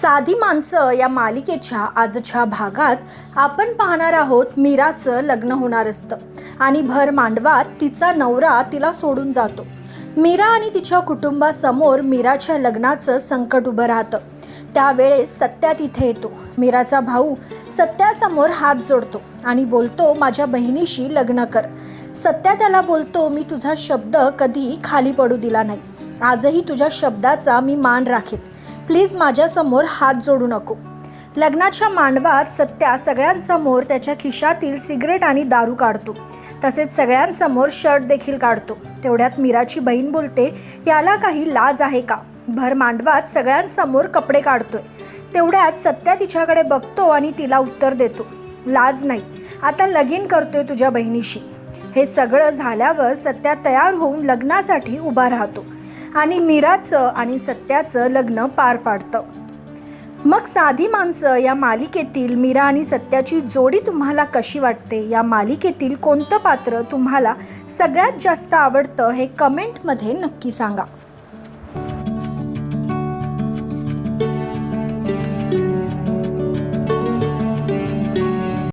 साधी माणसं या मालिकेच्या आजच्या भागात आपण पाहणार आहोत मीराचं लग्न होणार असतं. आणि भर मांडवात तिचा नवरा तिला सोडून जातो. मीरा आणि तिच्या कुटुंबासमोर मीराच्या लग्नाचं संकट उभं राहतं. त्यावेळेस सत्या तिथे येतो. मीराचा भाऊ सत्यासमोर हात जोडतो आणि बोलतो माझ्या बहिणीशी लग्न कर. सत्या त्याला बोलतो मी तुझा शब्द कधी खाली पडू दिला नाही. आजही तुझ्या शब्दाचा मी मान राखेन. प्लीज माझ्यासमोर हात जोडू नको. लग्नाच्या मांडवात सत्या सगळ्यांसमोर त्याच्या खिशातील सिगरेट आणि दारू काढतो. तसेच सगळ्यांसमोर शर्ट देखील काढतो. तेवढ्यात मीराची बहीण बोलते याला काही लाज आहे का? भर मांडवात सगळ्यांसमोर कपडे काढतोय. तेवढ्यात सत्या तिच्याकडे बघतो आणि तिला उत्तर देतो लाज नाही. आता लगीन करतोय तुझ्या बहिणीशी. हे सगळं झाल्यावर सत्या तयार होऊन लग्नासाठी उभा राहतो. आणि मीराचं आणि सत्याचं लग्न पार पाडतं. मग साधी माणसं या मालिकेतील मीरा आणि सत्याची जोडी तुम्हाला कशी वाटते? या मालिकेतील कोणतं पात्र तुम्हाला सगळ्यात जास्त आवडतं हे कमेंटमध्ये नक्की सांगा.